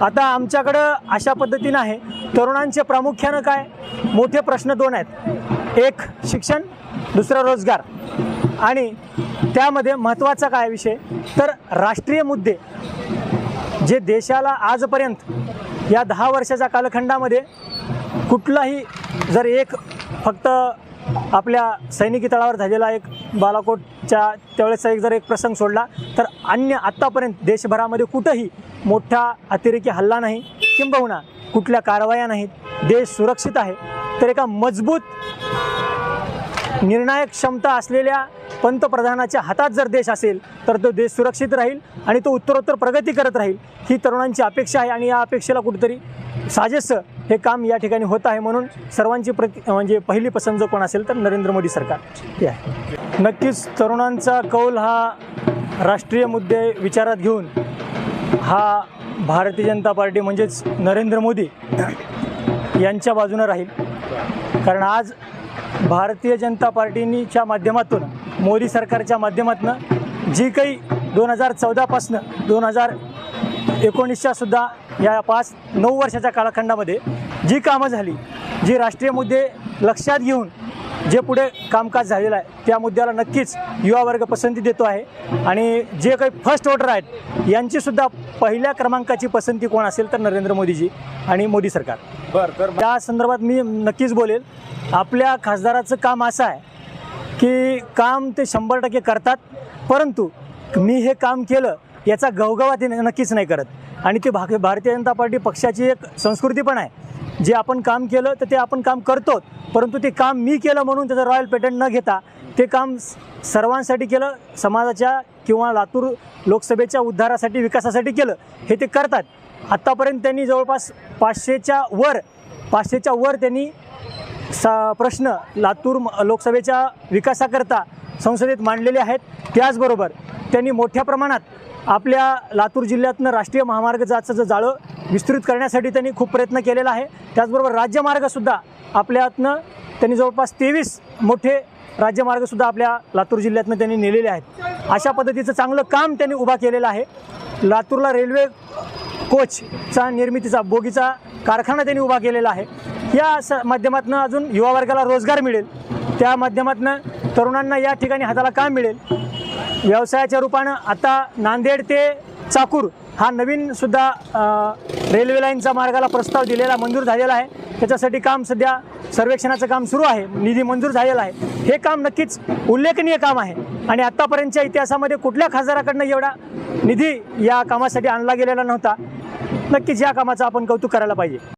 आता आमच्याकडं अशा पद्धतीनं आहे. तरुणांचे प्रामुख्यानं काय? मोठे प्रश्न दोन आहेत. एक शिक्षण. दुसरं रोजगार. आणि त्यामध्ये महत्त्वाचा काय विषय? तर राष्ट्रीय मुद्दे. जे देशाला आजपर्यंत या दहा वर्षाच्या कालखंडामध्ये कुठलाही जर एक फक्त आपल्या सैनिकी तळावर झालेला एक बालाकोटच्या त्यावेळेसचा एक जर एक प्रसंग सोडला तर अन्य आत्तापर्यंत देशभरामध्ये कुठंही मोठा अतिरेकी हल्ला नाही किंबहुना कुठल्या कारवाया नाहीत देश सुरक्षित आहे. तर एका मजबूत निर्णायक क्षमता असलेल्या पंतप्रधानाच्या हातात जर देश असेल तर तो देश सुरक्षित राहील आणि तो उत्तरोत्तर प्रगती करत राहील. ही तरुणांची अपेक्षा आहे आणि या अपेक्षेला कुठेतरी साजेसं हे काम या ठिकाणी होत आहे म्हणून सर्वांची प्रति म्हणजे पहिली पसंत जो कोण असेल तर नरेंद्र मोदी सरकार. हे आहे. नक्कीच तरुणांचा कौल हा राष्ट्रीय मुद्दे विचारात घेऊन हा भारतीय जनता पार्टी म्हणजेच नरेंद्र मोदी यांच्या बाजूनं राहील. कारण आज भारतीय जनता पार्टीनीच्या माध्यमातून मोदी सरकारच्या माध्यमातून जी काही दोन हजार चौदापासनं दोन हजार एकोणीसच्या सुद्धा या पाच नऊ वर्षाच्या कालखंडामध्ये जी कामं झाली जी राष्ट्रीय मुद्दे लक्षात घेऊन जे पुढे कामकाज झालेलं आहे त्या मुद्द्याला नक्कीच युवा वर्ग पसंती देतो आहे. आणि जे काही फर्स्ट वोटर आहेत यांचीसुद्धा पहिल्या क्रमांकाची पसंती कोण असेल तर नरेंद्र मोदीजी आणि मोदी सरकार. बर तर त्या संदर्भात मी नक्कीच बोलेल आपल्या खासदाराचं काम असं आहे की काम ते शंभर टक्के करतात परंतु मी हे काम केलं याचा गवगवा ते नक्कीच नाही करत. आणि ते भा भारतीय जनता पार्टी पक्षाची एक संस्कृती पण आहे. जे आपण काम केलं तर ते आपण काम करतो परंतु ते काम मी केलं म्हणून त्याचं रॉयल पेटंट न घेता ते काम स- सर्वांसाठी केलं समाजाच्या किंवा लातूर लोकसभेच्या उद्धारासाठी विकासासाठी केलं हे ते करतात. आत्तापर्यंत त्यांनी जवळपास पाचशेच्या वर पाचशेच्या वर त्यांनी सा प्रश्न लातूर म- लोकसभेच्या विकासाकरता संसदेत मांडलेले आहेत. त्याचबरोबर त्यांनी मोठ्या प्रमाणात आपल्या लातूर जिल्ह्यातनं राष्ट्रीय महामार्ग जाचं जाळं विस्तृत करण्यासाठी त्यांनी खूप प्रयत्न केलेला आहे. त्याचबरोबर राज्यमार्गसुद्धा आपल्यातनं त्यांनी जवळपास तेवीस मोठे राज्यमार्गसुद्धा आपल्या लातूर जिल्ह्यातनं त्यांनी नेलेले आहेत. अशा पद्धतीचं चांगलं काम त्यांनी उभा केलेलं आहे. लातूरला रेल्वे कोचचा निर्मितीचा बोगीचा कारखाना त्यांनी उभा केलेला आहे. या स माध्यमातून अजून युवा वर्गाला रोजगार मिळेल. त्या माध्यमातून तरुणांना या ठिकाणी हाताला काम मिळेल. व्यवसायाच्या रूपानं आता नांदेड ते चाकूर हा नवीन सुद्धा रेल्वे लाईनचा मार्गाला प्रस्ताव दिलेला मंजूर झालेला आहे. त्याच्यासाठी काम सध्या सर्वेक्षणाचं काम सुरू आहे. निधी मंजूर झालेला आहे. हे काम नक्कीच उल्लेखनीय काम आहे. आणि आत्तापर्यंतच्या इतिहासामध्ये कुठल्या खासदाराकडनं एवढा निधी या कामासाठी आणला गेलेला नव्हता नक्कीच या कामाचं आपण कौतुक करायला पाहिजे.